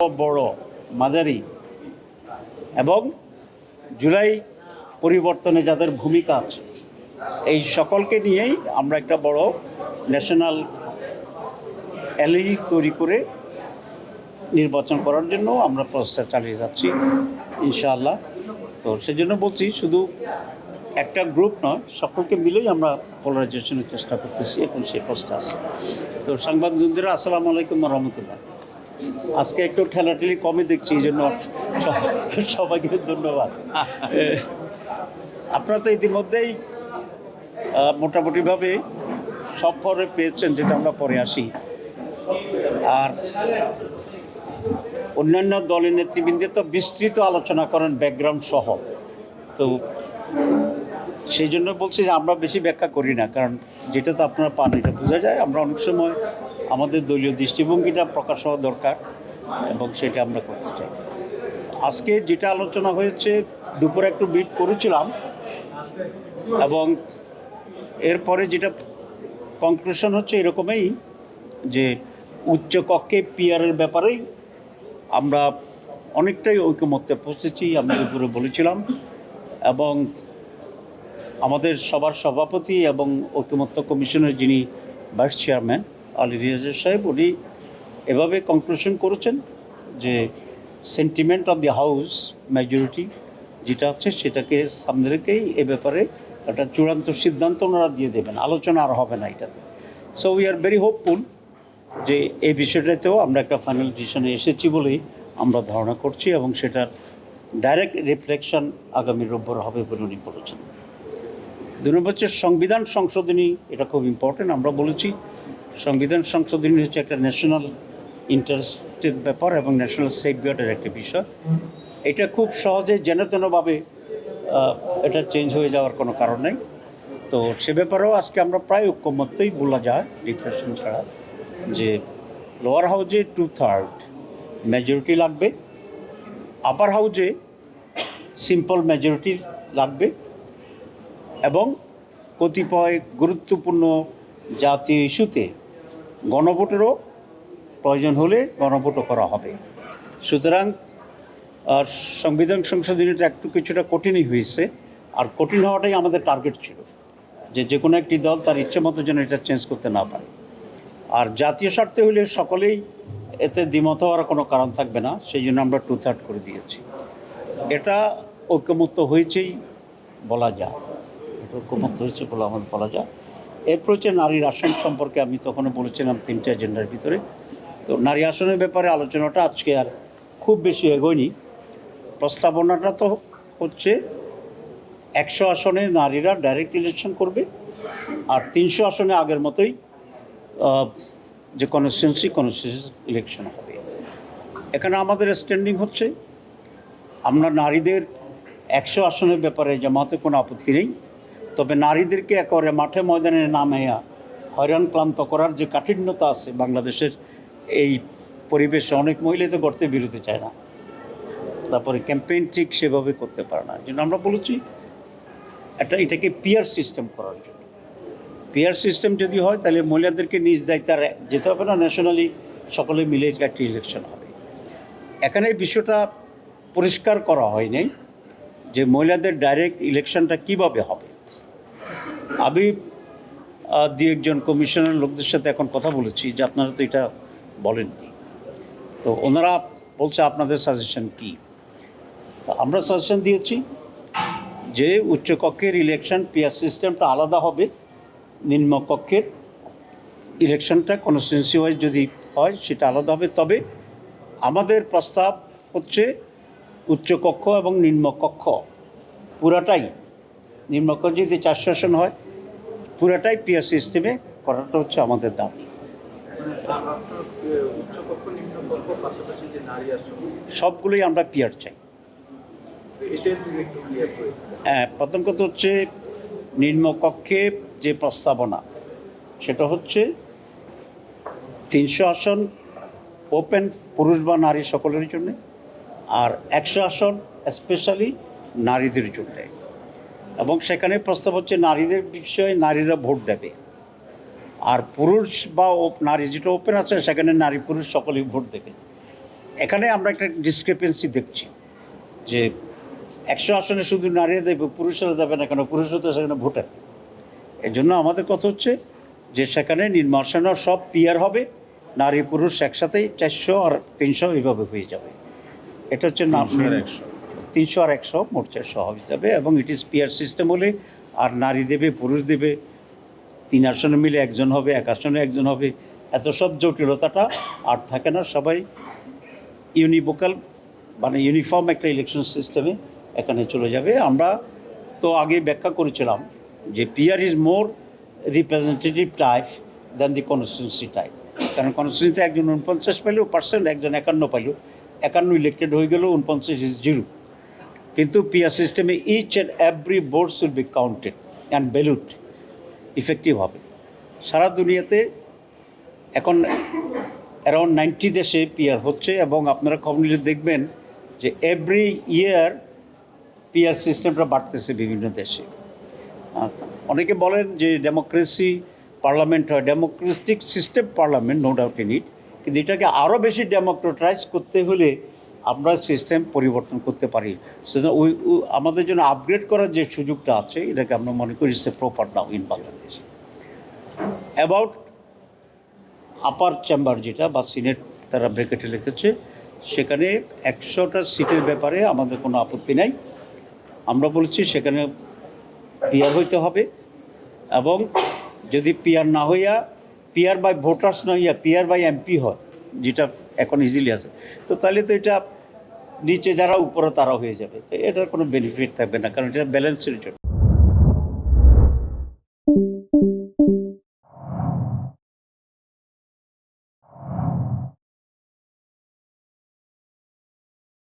বড় মাঝারি এবং জুলাই পরিবর্তনে যাদের ভূমিকা আছে, এই সকলকে নিয়েই আমরা একটা বড় ন্যাশনাল অ্যালি তৈরি করে নির্বাচন করার জন্য আমরা প্রচেষ্টা চালিয়ে যাচ্ছি, ইনশাআল্লাহ। তো সেজন্য বলছি শুধু একটা গ্রুপ নয়, সকলকে মিলেই আমরা পোলারাইজেশনের চেষ্টা করতেছি, এখন সেই পোস্টে আছে। তো সাংবাদিকদের আসসালামু আলাইকুম রহমতুল্লাহ। আজকে একটু ঠেলাঠেলি কমে দেখছি, এই জন্য সবাইকে ধন্যবাদ। আপনারা তো ইতিমধ্যেই মোটামুটিভাবে সব খবরে পেয়েছেন, যেটা আমরা পরে আসি। আর অন্যান্য দলের নেতৃবৃন্দে তো বিস্তৃত আলোচনা করেন ব্যাকগ্রাউন্ড সহ। তো সেই জন্য বলছি যে আমরা বেশি ব্যাখ্যা করি না, কারণ যেটা তো আপনারা পান, এটা বোঝা যায়। আমরা অনেক সময় আমাদের দলীয় দৃষ্টিভঙ্গিটা প্রকাশ হওয়া দরকার এবং সেটা আমরা করতে চাই। আজকে যেটা আলোচনা হয়েছে, দুপুরে একটু বিট করেছিলাম এবং এরপরে যেটা কনক্লুশন হচ্ছে এরকমই যে উচ্চ কক্ষে পিয়ারের ব্যাপারেই আমরা অনেকটাই ঐকমত্যে পৌঁছেছি, আমি দুপুরে বলেছিলাম এবং আমাদের সবার সভাপতি এবং ঐকমত্য কমিশনের যিনি ভাইস চেয়ারম্যান, আলী রিয়াজের সাহেব, উনি এভাবে কনক্লুশন করেছেন যে sentiment of the house majority যেটা আছে সেটাকে সামনে রেখেই এ ব্যাপারে একটা চূড়ান্ত সিদ্ধান্ত ওনারা দিয়ে দেবেন। আলোচনা আর হবে না এটাতে। So we are very hopeful যে এই বিষয়টাতেও আমরা একটা ফাইনাল ডিসিশনে এসেছি বলেই আমরা ধারণা করছি এবং সেটার ডাইরেক্ট রিফ্লেকশন আগামী রোববার হবে বলে উনি বলেছেন। দুই নম্বর হচ্ছে সংবিধান সংশোধনী, এটা খুব ইম্পর্টেন্ট আমরা বলেছি সংবিধান সংশোধনী হচ্ছে একটা ন্যাশনাল ইন্টারেস্টের ব্যাপার এবং ন্যাশনাল সেফগার্ডের একটা বিষয়। এটা খুব সহজে যেন তেনভাবে এটা চেঞ্জ হয়ে যাওয়ার কোনো কারণ নেই। তো সে ব্যাপারেও আজকে আমরা প্রায় ঐক্যমত্যই বলা যায় ডিক্লারেশন ছাড়া, যে লোয়ার হাউজে টু থার্ড মেজরিটি লাগবে আপার হাউজে সিম্পল মেজরিটি লাগবে। এবং কতিপয় গুরুত্বপূর্ণ জাতীয় ইস্যুতে গণভোটেরও প্রয়োজন হলে গণভোটও করা হবে। সুতরাং, আর সংবিধান সংশোধনীটা একটু কিছুটা কঠিনই হয়েছে, আর কঠিন হওয়াটাই আমাদের টার্গেট ছিল যে যে কোনো একটি দল তার ইচ্ছে মতো যেন এটা চেঞ্জ করতে না পারে। আর জাতীয় স্বার্থে হলে সকলেই এতে দ্বিমত হওয়ার কোনো কারণ থাকবে না, সেই জন্য আমরা টু থার্ড করে দিয়েছি। এটা ঐক্যমত্য হয়েছেই বলা যায়। এটা ঐক্যমত্য হয়েছে বলে আমাদের বলা যায়। এরপর হচ্ছে নারীর আসন সম্পর্কে আমি তখনও বলেছিলাম তিনটে এজেন্ডার ভিতরে। তো নারী আসনের ব্যাপারে আলোচনাটা আজকে আর খুব বেশি এগোয়নি। প্রস্তাবনাটা তো হচ্ছে একশো আসনে নারীরা ডাইরেক্ট ইলেকশন করবে আর তিনশো আসনে আগের মতোই যে কনস্টিটুয়েন্সি কনস্টিটুয়েন্সি ইলেকশন হবে। এখানে আমাদের স্ট্যান্ডিং হচ্ছে, আমরা নারীদের একশো আসনের ব্যাপারে জামাতে কোনো আপত্তি নেই। তবে নারীদেরকে একেবারে মাঠে ময়দানে নামে হয়রান ক্লান্ত করার যে কাঠিন্যতা আছে বাংলাদেশের এই পরিবেশে অনেক মহিলাই তো করতে বিরতি চায় না। তারপরে ক্যাম্পেইন ঠিক সেভাবে করতে পারে না। জন্য আমরা বলেছি, একটা এটাকে পিয়ার সিস্টেম করার জন্য। পিয়ার সিস্টেম যদি হয়, তাহলে মহিলাদেরকে নিজ দায়িত্বে যেতে হবে না, ন্যাশনালি সকলে মিলে একটি ইলেকশন হবে। এখানে বিষয়টা পরিষ্কার করা হয়নি যে মহিলাদের ডাইরেক্ট ইলেকশনটা কীভাবে হবে। আমি দু একজন কমিশনের লোকদের সাথে এখন কথা বলেছি যে আপনারা তো এটা বলেননি। তো ওনারা বলছে আপনাদের সাজেশন কি? আমরা সাজেশন দিয়েছি যে উচ্চকক্ষের ইলেকশন পিয়ার সিস্টেমটা আলাদা হবে নিম্নকক্ষের ইলেকশনটা কনস্টিটুয়েন্সি ওয়াইজ যদি হয় সেটা আলাদা হবে। তবে আমাদের প্রস্তাব হচ্ছে উচ্চকক্ষ এবং নিম্নকক্ষ পুরাটাই নিম্নকক্ষ যদি চারশো আসন হয়, পুরাটাই পিয়ার সিস্টেমে করাটা হচ্ছে আমাদের দাবি সবগুলোই আমরা পিয়ার চাই। হ্যাঁ প্রথম কথা হচ্ছে নিম্নকক্ষে যে প্রস্তাবনা, সেটা হচ্ছে তিনশো আসন ওপেন পুরুষ বা নারী সকলের জন্য, আর একশো আসন স্পেশালি নারীদের জন্য এবং সেখানে প্রস্তাব হচ্ছে নারীদের বিষয়ে নারীরা ভোট দেবে। আর পুরুষ বা নারী যেটা ওপেন আছে, সেখানে নারী পুরুষ সকলেই ভোট দেবে। এখানে আমরা একটা ডিসক্রিপেন্সি দেখছি যে একশো আসনে শুধু নারীরা দেবে, পুরুষরা দেবে না কেন? পুরুষরা তো সেখানে ভোট ভোটার। এই জন্য আমাদের কথা হচ্ছে যে সেখানে নির্বাচন সব পিয়ার হবে, নারী পুরুষ একসাথেই চারশো আর তিনশো এইভাবে হয়ে যাবে। এটা হচ্ছে না একশো। তিনশো আর একশো মোট চারশো যাবে এবং ইট ইজ পিয়ার সিস্টেম হলে আর নারী দেবে, পুরুষ দেবে। তিন আসনে মিলে একজন হবে, এক আসনে একজন হবে। এত সব জটিলতাটা আর থাকে না। সবাই ইউনিভোকাল মানে ইউনিফর্ম একটা ইলেকশন সিস্টেমে এখানে চলে যাবে। আমরা তো আগে ব্যাখ্যা করেছিলাম যে peer is more representative type than the constituency type কারণ কনস্টিটুন্সিতে একজন উনপঞ্চাশ পাইলেও পার্সেন্ট একজন একান্ন পাইলেও একান্ন ইলেক্টেড হয়ে গেলেও উনপঞ্চাশ ইজ জিরো কিন্তু পিয়ার সিস্টেমে each and every votes will be counted and ballot effective হবে। সারা দুনিয়াতে এখন অ্যারাউন্ড নাইনটি দেশে পিয়ার হচ্ছে এবং আপনারা কমিউনিটি দেখবেন যে এভরি ইয়ার পিয়ার সিস্টেমটা বাড়তেছে বিভিন্ন দেশে। অনেকে বলেন যে ডেমোক্রেসি পার্লামেন্ট হয় democratic system parliament no doubt in it কিন্তু এটাকে আরও বেশি ডেমোক্রেটাইজ করতে হলে আমরা সিস্টেম পরিবর্তন করতে পারি। সেজন্য ওই আমাদের জন্য আপগ্রেড করার যে সুযোগটা আছে, এটাকে আমরা মনে করি সে proper now in Bangladesh about upper chamber যেটা বা সিনেট তারা ব্রেকেটে লিখেছে, সেখানে একশোটা সিটের ব্যাপারে আমাদের কোনো আপত্তি নাই। আমরা বলছি সেখানে পিয়ার হইতে হবে এবং যদি পিয়ার না হইয়া পিয়ার বাই ভোটার্স না হইয়া পিয়ার বাই এমপি হয়, যেটা এখন ইজিলি আছে। তো তাহলে তো এটা নিচে যারা উপরে তারা হয়ে যাবে। এটার কোনো বেনিফিট থাকবে না, কারণ এটা ব্যালেন্সের জন্য।